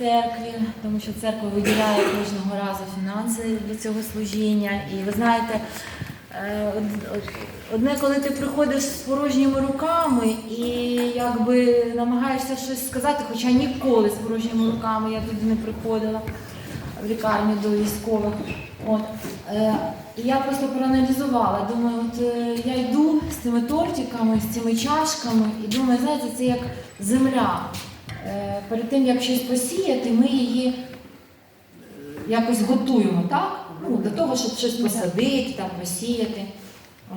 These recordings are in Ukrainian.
церкві, тому що церква виділяє кожного разу фінанси для цього служіння. І ви знаєте, е, од- од- одне, коли ти приходиш з порожніми руками і якби намагаєшся щось сказати, хоча ніколи з порожніми руками я туди не приходила в лікарню до військових. От. Е, я просто проаналізувала. Думаю, от е, я йду з цими тортиками, з цими чашками, і думаю, знаєте, це як земля. Е, перед тим, як щось посіяти, ми її е, якось готуємо, так? Ну, до того, щоб щось посадити, там, посіяти.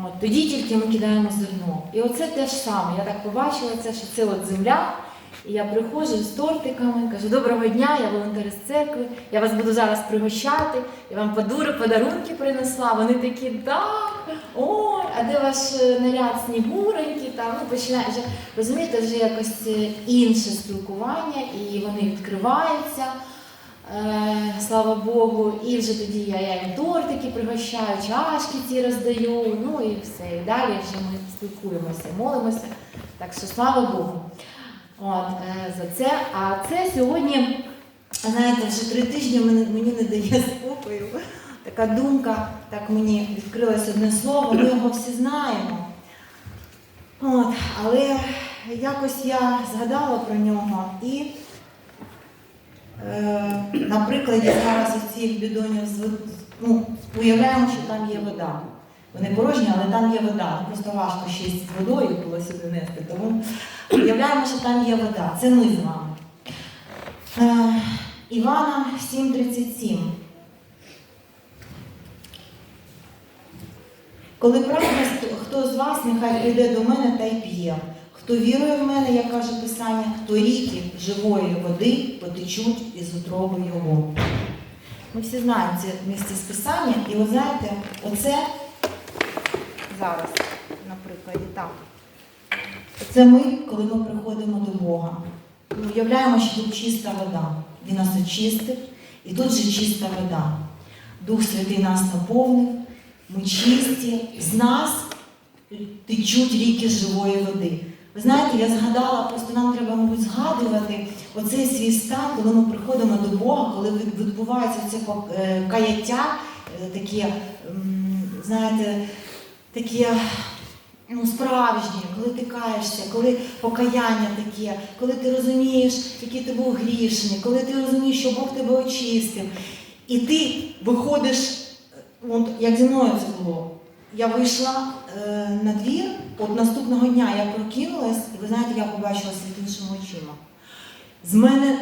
От, тоді тільки ми кидаємо зерно. І оце те ж саме. Я так побачила це, що це от земля. І я приходжу з тортиками, кажу, доброго дня, я волонтер з церкви, я вас буду зараз пригощати, я вам подури, подарунки принесла. Вони такі, так, о, а де ваш е, наряд снігуренький? Там ну, починає вже розумієте, вже якось е, інше спілкування, і вони відкриваються. Е, слава Богу, і вже тоді я, я їм тортики пригощаю, чашки ці роздаю, ну і все. І далі вже ми спілкуємося, молимося. Так що слава Богу. От, е, за це. А це сьогодні, знаєте, вже три тижні мені, не дає спокою. Така думка, так мені відкрилось одне слово, ми його всі знаємо. От, але якось я згадала про нього і Е, на прикладі зараз із цих бідонів ну, уявляємо, що там є вода. Вони порожні, але там є вода. Просто важко ще з водою було сюди нести. Тому уявляємо, що там є вода. Це ми з вами. Е, Івана 7,37. Коли прагне хто з вас, нехай прийде до мене та й п'є. Хто вірує в мене, як каже Писання, хто ріки живої води потечуть із утроби його. Ми всі знаємо це місце з Писання, і ви знаєте, оце зараз, на прикладі, так. Це ми, коли ми приходимо до Бога. Ми уявляємо, що тут чиста вода. Він нас очистив, і тут же чиста вода. Дух Святий нас наповнив, ми чисті, з нас течуть ріки живої води. Ви знаєте, я згадала, просто нам треба, мабуть, згадувати оцей свій стан, коли ми приходимо до Бога, коли відбувається це е, каяття, е, таке, знаєте, таке ну, справжнє, коли ти каєшся, коли покаяння таке, коли ти розумієш, який ти був грішний, коли ти розумієш, що Бог тебе очистив. І ти виходиш, от як зі мною це було. Я вийшла е, на двір, от наступного дня я прокинулась, і ви знаєте, я побачила світ іншими очима. З мене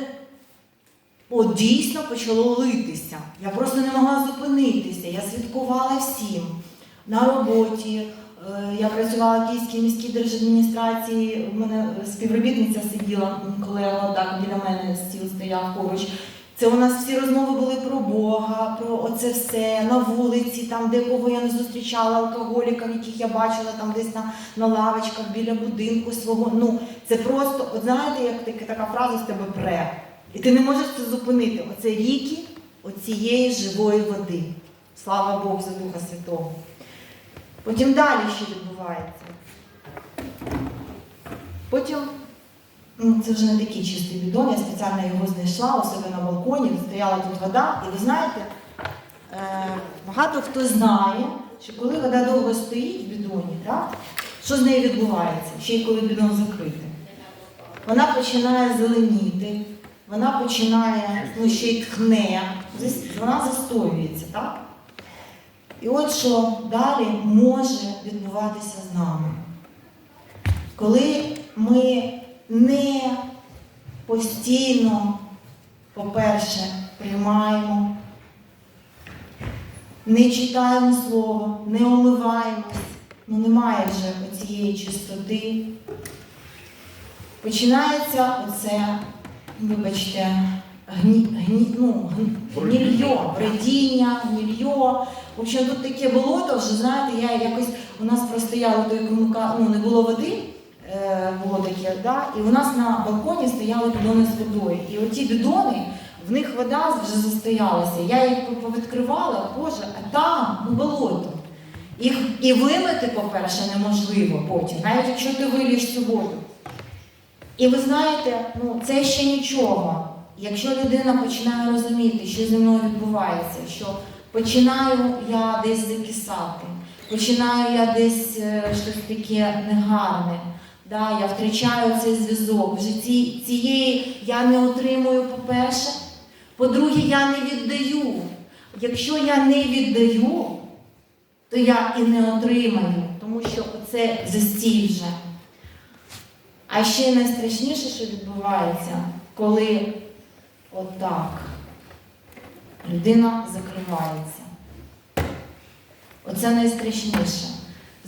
от, дійсно почало литися. Я просто не могла зупинитися. Я святкувала всім на роботі. Е, Я працювала в Київській міській держадміністрації. У мене співробітниця сиділа, колега так біля мене стіл стояв поруч. Це у нас всі розмови були про Бога, про оце все на вулиці, там, де кого я не зустрічала, алкоголіків, яких я бачила там десь на, на лавочках біля будинку свого. Ну, це просто, от знаєте, як така, така фраза з тебе пре. І ти не можеш це зупинити. Оце ріки оцієї живої води. Слава Богу за Духа Святого. Потім далі що відбувається. Потім Ну, це вже не такий чистий бідон, я спеціально його знайшла у себе на балконі, стояла тут вода. І ви знаєте, е, багато хто знає, що коли вода довго стоїть в бідоні, так, що з нею відбувається, ще й коли бідон закритий. Вона починає зеленіти, вона починає, ну ще й тхне, вона застоюється, так? І от що далі може відбуватися з нами. Коли ми не постійно, по-перше, приймаємо, не читаємо слово, не омиваємось, ну немає вже цієї чистоти. Починається оце, вибачте, гні, гні, ну, гн- гнільо, бредіння, гнільо. В общем, тут таке болото вже, знаєте, я якось у нас простояло той комука, ну не було води, е, було таке, да? і у нас на балконі стояли бідони з водою. І оті бідони, в них вода вже застоялася. Я їх повідкривала, боже, а там ну, болото. Їх і вимити, по-перше, неможливо потім, навіть якщо ти вилієш цю воду. І ви знаєте, ну це ще нічого. Якщо людина починає розуміти, що зі мною відбувається, що починаю я десь закисати, починаю я десь е, щось таке негарне, да, я втрачаю цей зв'язок. В житті цієї я не отримую, по-перше. По-друге, я не віддаю. Якщо я не віддаю, то я і не отримаю, тому що це застій вже. А ще найстрашніше, що відбувається, коли отак людина закривається. Оце найстрашніше.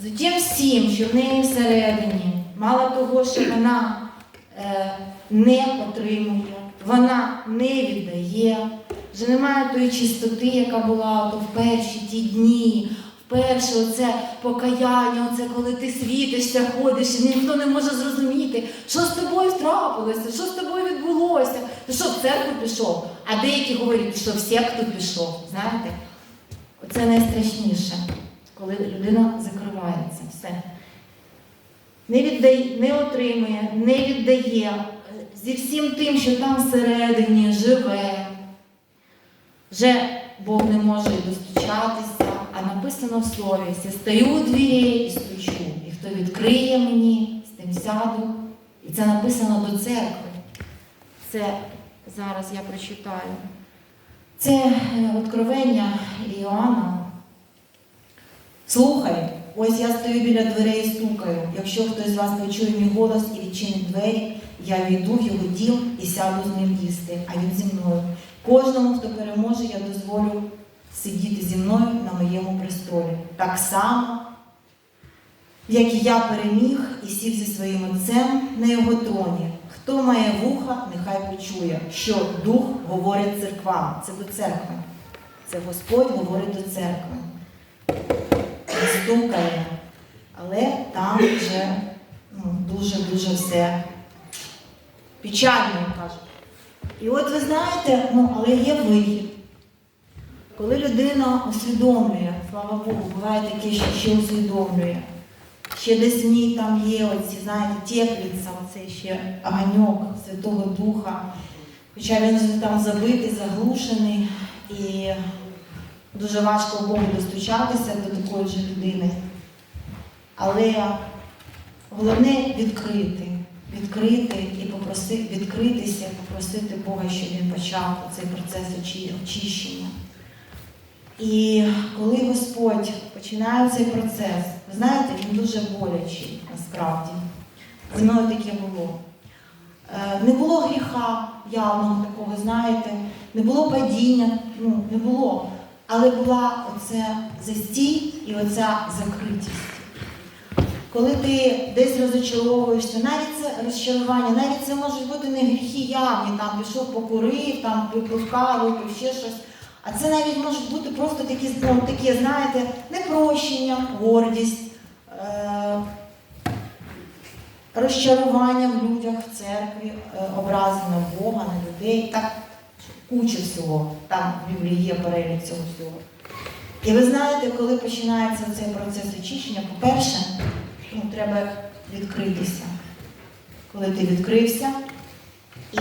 З всім, що в неї всередині, мало того, що вона е, не отримує, вона не віддає, вже немає тої чистоти, яка була в перші ті дні. Вперше оце покаяння, оце коли ти світишся, ходиш, і ніхто не може зрозуміти, що з тобою трапилося, що з тобою відбулося. Ти що в церкву пішов? А деякі говорять, що в секту пішов. Знаєте? Оце найстрашніше, коли людина закривається. Все. Не, віддає, не отримує, не віддає е, зі всім тим, що там всередині живе. Вже Бог не може достучатися, написано в слові, «Ся стою у двері і стучу, і хто відкриє мені, з тим сяду. І це написано до церкви. Це зараз я прочитаю. Це е, откровення Іоанна. Слухай, ось я стою біля дверей і стукаю. Якщо хтось з вас почує мій голос і відчинить двері, я війду в його дім і сяду з ним їсти, а він зі мною. Кожному, хто переможе, я дозволю сидіти зі мною на моєму престолі. Так само, як і я переміг і сів зі своїм отцем на його троні. Хто має вуха, нехай почує, що Дух говорить церквам. Це до церкви. Це Господь говорить до церкви. Стукає. Але там вже ну, дуже-дуже все печально, кажуть. І от ви знаєте, ну, але є вихід. Коли людина усвідомлює, слава Богу, буває таке, що ще усвідомлює. Ще десь в ній там є оці, знаєте, тепліться, оцей ще огоньок Святого Духа. Хоча він там забитий, заглушений і дуже важко Богу достучатися до такої ж людини. Але головне відкрити, відкрити і попросити, відкритися, попросити Бога, щоб він почав цей процес очищення. І коли Господь починає цей процес, ви знаєте, він дуже болячий насправді. Зі мною таке було. Е, Не було гріха явного такого, знаєте, не було падіння, ну, не було. Але була оце застій і оця закритість. Коли ти десь розочаровуєшся, навіть це розчарування, навіть це можуть бути не гріхи явні, там пішов покурив, там випив каву, випив ще щось. А це навіть можуть бути просто такі, ну, такі знаєте, непрощення, гордість, е- розчарування в людях в церкві, е, образи на Бога, на людей. Так куча всього. Там в Біблії є перелік цього всього. І ви знаєте, коли починається цей процес очищення, по-перше, ну, треба відкритися. Коли ти відкрився і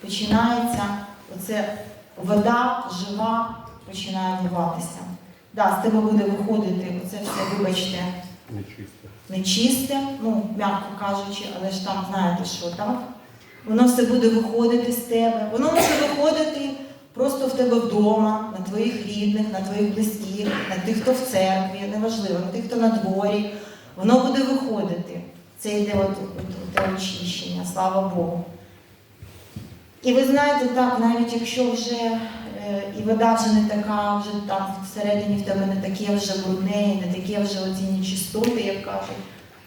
починається оце вода жива починає вливатися. Да, з тебе буде виходити оце все, вибачте, Нечисто. нечисте, ну, м'яко кажучи, але ж там знаєте що, так? Воно все буде виходити з тебе. Воно може виходити просто в тебе вдома, на твоїх рідних, на твоїх близьких, на тих, хто в церкві, неважливо, на тих, хто на дворі. Воно буде виходити. Це йде от, от, от те очищення, слава Богу. І ви знаєте, так, навіть якщо вже е, і вода вже не така, вже там всередині в тебе не таке вже брудне, і не таке вже оці нечистоти, як кажуть,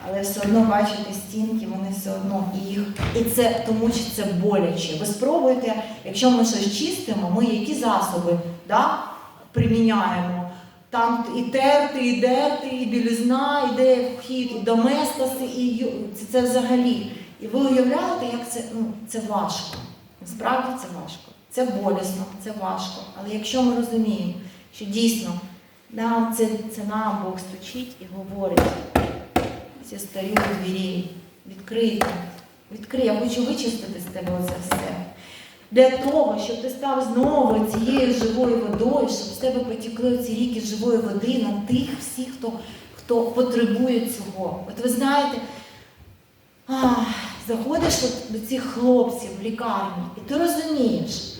але все одно бачите стінки, вони все одно їх. І це тому що це боляче. Ви спробуйте, якщо ми щось чистимо, ми які засоби да, приміняємо. Там і терти, і дерти, і білізна, іде вхід, і доместоси, і це, це взагалі. І ви уявляєте, як це, ну, це важко. Насправді це важко. Це болісно, це важко. Але якщо ми розуміємо, що дійсно нам це, це нам Бог стучить і говорить, стою у двері, відкрийте, відкрий, я хочу вичистити з тебе оце все. для того, щоб ти став знову цією живою водою, щоб з тебе потікли ці ріки живої води на тих всіх, хто, хто потребує цього. От ви знаєте, ах, заходиш до цих хлопців в лікарні, і ти розумієш.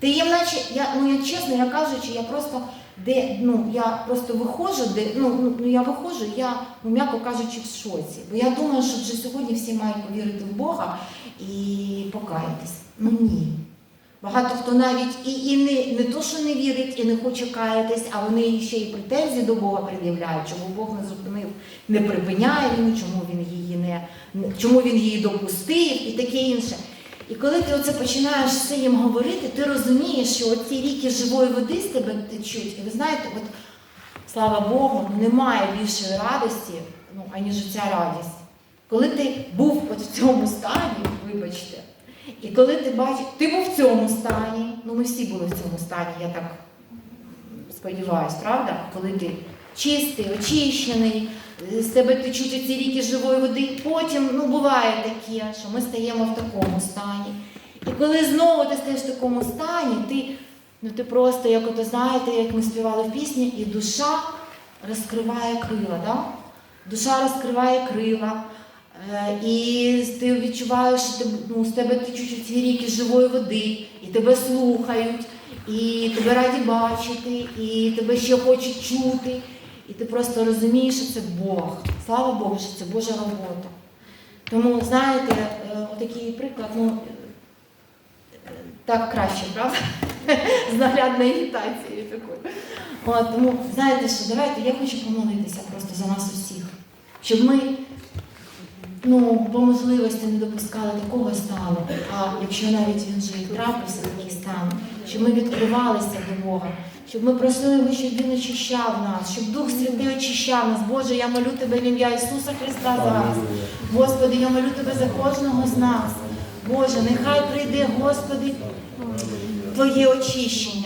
Ти їм наче, я, ну я чесно, я кажучи, я просто де, ну, я просто виходжу, де, ну, ну, ну, я виходжу, я, ну, м'яко кажучи, в шоці. Бо я думаю, що вже сьогодні всі мають повірити в Бога і покаятись. Ну ні. Багато хто навіть і, і не, не то, що не вірить, і не хоче каятись, а вони ще й претензії до Бога пред'являють, чому Бог не зупинив, не припиняє він, чому він її не, чому він її допустив і таке інше. І коли ти оце починаєш все їм говорити, ти розумієш, що оці ріки живої води з тебе течуть. І ви знаєте, от слава Богу, ну, немає більшої радості, ну, аніж ця радість. Коли ти був от в цьому стані, вибачте, і коли ти бачиш, ти був в цьому стані, ну ми всі були в цьому стані, я так сподіваюся, правда? Коли ти чистий, очищений, з тебе течуть ці ріки живої води. Потім ну, буває таке, що ми стаємо в такому стані. І коли знову ти стаєш в такому стані, ти, ну, ти просто, як ото знаєте, як ми співали в пісні, і душа розкриває крила. Да? Душа розкриває крила. Е, І ти відчуваєш, що ну, з тебе течуть ці ріки живої води, і тебе слухають, і тебе раді бачити, і тебе ще хочуть чути. І ти просто розумієш, що це Бог. Слава Богу, що це Божа робота. Тому, знаєте, е, такий приклад, ну, так краще, правда? З наглядною агітацією такою. От, тому, знаєте що, давайте, я хочу помолитися просто за нас усіх, щоб ми ну, по можливості не допускали такого стану, а якщо навіть він вже і трапився такий стан, щоб ми відкривалися до Бога, щоб ми просили його, щоб він очищав нас, щоб Дух Святий очищав нас. Боже, я молю тебе в ім'я Ісуса Христа зараз. Господи, я молю тебе за кожного з нас. Боже, нехай прийде, Господи, Твоє очищення.